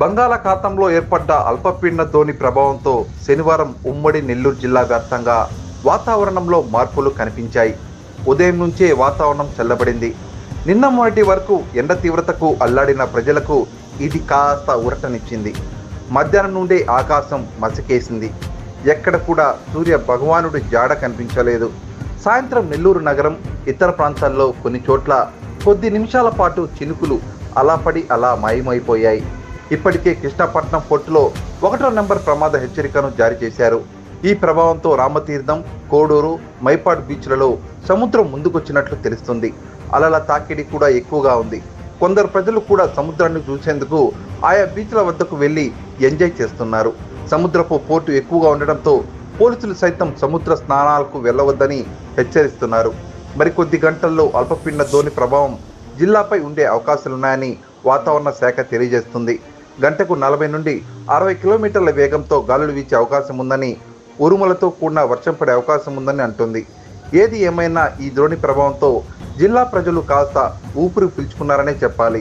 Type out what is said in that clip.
బంగాళాఖాతంలో ఏర్పడ్డ అల్పపీడనతోని ప్రభావంతో శనివారం ఉమ్మడి నెల్లూరు జిల్లా వ్యాప్తంగా వాతావరణంలో మార్పులు కనిపించాయి. ఉదయం నుంచే వాతావరణం చల్లబడింది. నిన్న మొదటి వరకు ఎండ తీవ్రతకు అల్లాడిన ప్రజలకు ఇది కాస్త ఊరటనిచ్చింది మధ్యాహ్నం నుండే ఆకాశం మసకేసింది. ఎక్కడ కూడా సూర్య భగవానుడి జాడ కనిపించలేదు. సాయంత్రం నెల్లూరు నగరం ఇతర ప్రాంతాల్లో కొన్ని చోట్ల కొద్ది నిమిషాల పాటు చినుకులు అలా పడి అలా మాయమైపోయాయి. ఇప్పటికే కృష్ణపట్నం పోర్టులో ఒకటో నెంబర్ ప్రమాద హెచ్చరికను జారీ చేశారు. ఈ ప్రభావంతో రామతీర్థం కోడూరు మైపాడు బీచ్లలో సముద్రం ముందుకొచ్చినట్లు తెలుస్తుంది. అలల తాకిడి కూడా ఎక్కువగా ఉంది. కొందరు ప్రజలు కూడా సముద్రాన్ని చూసేందుకు ఆయా బీచ్ల వద్దకు వెళ్ళి ఎంజాయ్ చేస్తున్నారు. సముద్రపు పోర్టు ఎక్కువగా ఉండడంతో పోలీసులు సైతం సముద్ర స్నానాలకు వెళ్ళవద్దని హెచ్చరిస్తున్నారు. మరికొద్ది గంటల్లో అల్పపీడన ధోని ప్రభావం జిల్లాపై ఉండే అవకాశాలున్నాయని వాతావరణ శాఖ తెలియజేస్తుంది. గంటకు నలభై నుండి అరవై కిలోమీటర్ల వేగంతో గాలులు వీచే అవకాశం ఉందని ఉరుములతో కూడిన వర్షం పడే అవకాశం ఉందని అంటుంది. ఏది ఏమైనా ఈ ద్రోణి ప్రభావంతో జిల్లా ప్రజలు కాస్త ఊపిరి పీల్చుకున్నారనే చెప్పాలి.